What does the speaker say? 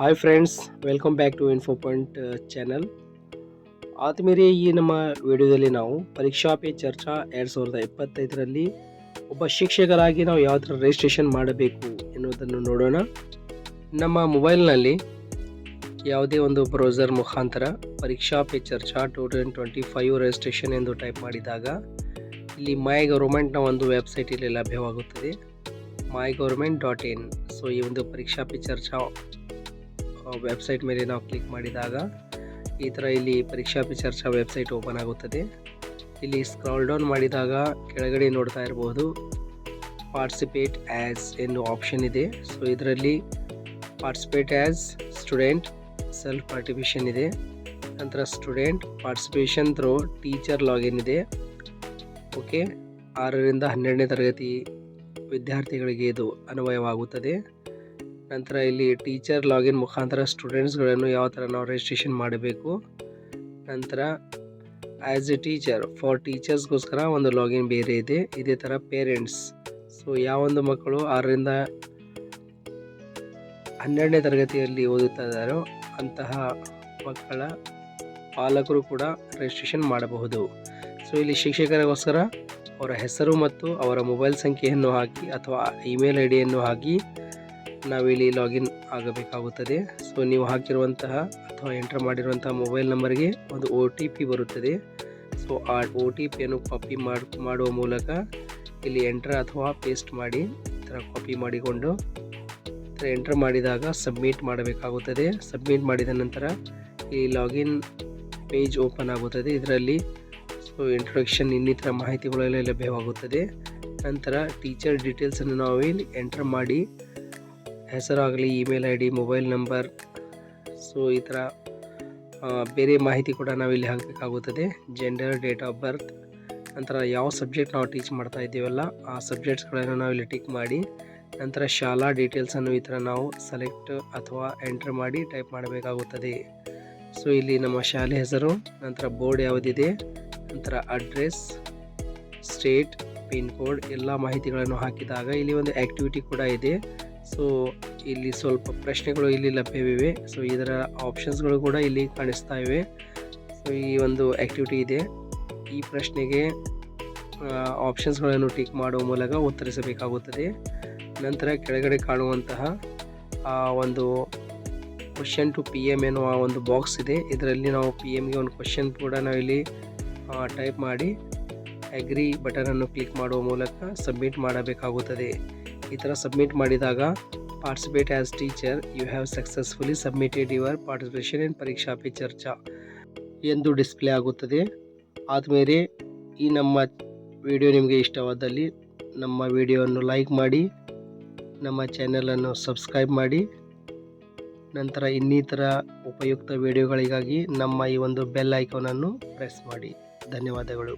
Hi friends welcome back to info point channel ಆದಮೇಲೆ ಈ ನಮ್ಮ ವಿಡಿಯೋದಲ್ಲಿ ನಾವು ಪರೀಕ್ಷಾ ಪೇ ಚರ್ಚಾ ಎರಡು ಸಾವಿರದ ಇಪ್ಪತ್ತೈದರಲ್ಲಿ ಒಬ್ಬ ಶಿಕ್ಷಕರಾಗಿ ನಾವು ಯಾವ ಥರ ರಿಜಿಸ್ಟ್ರೇಷನ್ ಮಾಡಬೇಕು ಎನ್ನುವುದನ್ನು ನೋಡೋಣ. ನಮ್ಮ ಮೊಬೈಲ್ನಲ್ಲಿ ಯಾವುದೇ ಒಂದು ಬ್ರೌಸರ್ ಮುಖಾಂತರ Pariksha Pe Charcha two thousand twenty five registration ಎಂದು ಟೈಪ್ ಮಾಡಿದಾಗ ಇಲ್ಲಿ ಮೈ ಗೌರ್ಮೆಂಟ್ನ ಒಂದು ವೆಬ್ಸೈಟ್ ಇಲ್ಲಿ ಲಭ್ಯವಾಗುತ್ತದೆ. My government dot in so ಈ ಒಂದು ಪರೀಕ್ಷಾ ಪೇ ಚರ್ಚಾ ವೆಬ್ಸೈಟ್ ಮೇಲೆ ನಾವು ಕ್ಲಿಕ್ ಮಾಡಿದಾಗ ಈ ಥರ ಇಲ್ಲಿ ಪರೀಕ್ಷಾ ಪಿ ಚರ್ಚಾ ವೆಬ್ಸೈಟ್ ಓಪನ್ ಆಗುತ್ತದೆ. ಇಲ್ಲಿ ಸ್ಕ್ರಾಲ್ ಡೌನ್ ಮಾಡಿದಾಗ ಕೆಳಗಡೆ ನೋಡ್ತಾ ಇರಬಹುದು ಪಾರ್ಟಿಸಿಪೇಟ್ ಆ್ಯಸ್ ಎನ್ನುವ ಆಪ್ಷನ್ ಇದೆ. ಸೊ ಇದರಲ್ಲಿ participate as student self participation ಇದೆ. ನಂತರ student participation through teacher login ಇದೆ. ಓಕೆ ಆರರಿಂದ ಹನ್ನೆರಡನೇ ತರಗತಿ ವಿದ್ಯಾರ್ಥಿಗಳಿಗೆ ಇದು ಅನ್ವಯವಾಗುತ್ತದೆ. ನಂತರ ಇಲ್ಲಿ ಟೀಚರ್ ಲಾಗಿನ್ ಮುಖಾಂತರ ಸ್ಟೂಡೆಂಟ್ಸ್ಗಳನ್ನು ಯಾವ ಥರ ನಾವು ರಿಜಿಸ್ಟ್ರೇಷನ್ ಮಾಡಬೇಕು. ನಂತರ ಆ್ಯಸ್ ಎ ಟೀಚರ್ ಫಾರ್ ಟೀಚರ್ಸ್ಗೋಸ್ಕರ ಒಂದು ಲಾಗಿನ್ ಬೇರೆ ಇದೆ. ಇದೇ ಥರ ಪೇರೆಂಟ್ಸ್ ಸೊ ಯಾವೊಂದು ಮಕ್ಕಳು ಆರರಿಂದ ಹನ್ನೆರಡನೇ ತರಗತಿಯಲ್ಲಿ ಓದುತ್ತಾ ಇದ್ದಾರೋ ಅಂತಹ ಮಕ್ಕಳ ಪಾಲಕರು ಕೂಡ ರಿಜಿಸ್ಟ್ರೇಷನ್ ಮಾಡಬಹುದು. ಸೊ ಇಲ್ಲಿ ಶಿಕ್ಷಕರಿಗೋಸ್ಕರ ಅವರ ಹೆಸರು ಮತ್ತು ಅವರ ಮೊಬೈಲ್ ಸಂಖ್ಯೆಯನ್ನು ಹಾಕಿ ಅಥವಾ ಇಮೇಲ್ ಐ ಡಿಯನ್ನು ಹಾಕಿ ನಾವಿಲ್ಲಿ ಲಾಗಿನ್ ಆಗಬೇಕಾಗುತ್ತದೆ. ಸೊ ನೀವು ಹಾಕಿರುವಂತಹ ಅಥವಾ ಎಂಟರ್ ಮಾಡಿರುವಂತಹ ಮೊಬೈಲ್ ನಂಬರ್ಗೆ ಒಂದು ಒ ಟಿ ಪಿ ಬರುತ್ತದೆ. ಸೊ ಆ ಒ ಟಿ ಪಿಯನ್ನು ಕಾಪಿ ಮಾಡಿ, ಮಾಡುವ ಮೂಲಕ ಇಲ್ಲಿ ಎಂಟರ್ ಅಥವಾ ಪೇಸ್ಟ್ ಮಾಡಿ, ಈ ಥರ ಕಾಪಿ ಮಾಡಿಕೊಂಡು ಎಂಟರ್ ಮಾಡಿದಾಗ ಸಬ್ಮಿಟ್ ಮಾಡಬೇಕಾಗುತ್ತದೆ. ಸಬ್ಮಿಟ್ ಮಾಡಿದ ನಂತರ ಈ ಲಾಗಿನ್ ಪೇಜ್ ಓಪನ್ ಆಗುತ್ತದೆ. ಇದರಲ್ಲಿ ಸೊ ಇಂಟ್ರೊಡಕ್ಷನ್ ಇನ್ನಿತರ ಮಾಹಿತಿಗಳೆಲ್ಲ ಲಭ್ಯವಾಗುತ್ತದೆ. ನಂತರ ಟೀಚರ್ ಡೀಟೇಲ್ಸನ್ನು ನಾವು ಇಲ್ಲಿ ಎಂಟರ್ ಮಾಡಿ ಹೆಸರಾಗಲಿ, email I D, mobile number. So, ಈ ಥರ ಬೇರೆ ಮಾಹಿತಿ ಕೂಡ ನಾವು ಇಲ್ಲಿ ಹಾಕಬೇಕಾಗುತ್ತದೆ. ಜೆಂಡರ್ ಡೇಟ್ ಆಫ್ ಬರ್ತ್ ನಂತರ ಯಾವ ಸಬ್ಜೆಕ್ಟ್ ನಾವು ಟೀಚ್ ಮಾಡ್ತಾ ಇದ್ದೀವಲ್ಲ, ಆ ಸಬ್ಜೆಕ್ಟ್ಸ್ಗಳನ್ನು ಇಲ್ಲಿ ಟಿಕ್ ಮಾಡಿ, ನಂತರ ಶಾಲಾ ಡೀಟೇಲ್ಸನ್ನು ಈ ಥರ ನಾವು ಸೆಲೆಕ್ಟ್ ಅಥವಾ ಎಂಟರ್ ಮಾಡಿ ಟೈಪ್ ಮಾಡಬೇಕಾಗುತ್ತದೆ. ಸೊ, ಇಲ್ಲಿ ನಮ್ಮ ಶಾಲೆ ಹೆಸರು, ನಂತರ ಬೋರ್ಡ್ ಯಾವುದಿದೆ, ನಂತರ ಅಡ್ರೆಸ್ ಸ್ಟೇಟ್ ಪಿನ್ ಕೋಡ್ ಎಲ್ಲ ಮಾಹಿತಿಗಳನ್ನು ಹಾಕಿದಾಗ ಇಲ್ಲಿ ಒಂದು ಆ್ಯಕ್ಟಿವಿಟಿ ಕೂಡ ಇದೆ. ಸೊ ಇಲ್ಲಿ ಸ್ವಲ್ಪ ಪ್ರಶ್ನೆಗಳು ಇಲ್ಲಿ ಲಭ್ಯವಿವೆ. ಸೊ ಇದರ ಆಪ್ಷನ್ಸ್ಗಳು ಕೂಡ ಇಲ್ಲಿ ಕಾಣಿಸ್ತಾ ಇವೆ. ಸೊ ಈ ಒಂದು ಆ್ಯಕ್ಟಿವಿಟಿ ಇದೆ. ಈ ಪ್ರಶ್ನೆಗೆ ಆಪ್ಷನ್ಸ್ಗಳನ್ನು ಟಿಕ್ ಮಾಡುವ ಮೂಲಕ ಉತ್ತರಿಸಬೇಕಾಗುತ್ತದೆ. ನಂತರ ಕೆಳಗಡೆ ಕಾಣುವಂತಹ ಒಂದು ಕ್ವಶನ್ ಟು ಪಿ ಎಂ ಎನ್ನುವ ಒಂದು ಬಾಕ್ಸ್ ಇದೆ. ಇದರಲ್ಲಿ ನಾವು ಪಿ ಎಮ್ಗೆ ಒಂದು ಕ್ವಶನ್ ಕೂಡ ನಾವು ಇಲ್ಲಿ ಟೈಪ್ ಮಾಡಿ ಅಗ್ರಿ ಬಟನನ್ನು ಕ್ಲಿಕ್ ಮಾಡುವ ಮೂಲಕ ಸಬ್ಮಿಟ್ ಮಾಡಬೇಕಾಗುತ್ತದೆ. ಈ ಥರ ಸಬ್ಮಿಟ್ ಮಾಡಿದಾಗ participate as teacher you have successfully submitted your participation in Pariksha Pe Charcha ಎಂದು ಡಿಸ್ಪ್ಲೇ ಆಗುತ್ತದೆ. ಆದಮೇಲೆ ಈ ನಮ್ಮ ವಿಡಿಯೋ ನಿಮಗೆ ಇಷ್ಟವಾದಲ್ಲಿ ನಮ್ಮ ವಿಡಿಯೋವನ್ನು ಲೈಕ್ ಮಾಡಿ, ನಮ್ಮ ಚಾನೆಲನ್ನು ಸಬ್ಸ್ಕ್ರೈಬ್ ಮಾಡಿ. ನಂತರ ಇನ್ನಿತರ ಉಪಯುಕ್ತ ವಿಡಿಯೋಗಳಿಗಾಗಿ ನಮ್ಮ ಈ ಒಂದು ಬೆಲ್ ಐಕಾನನ್ನು ಪ್ರೆಸ್ ಮಾಡಿ. ಧನ್ಯವಾದಗಳು.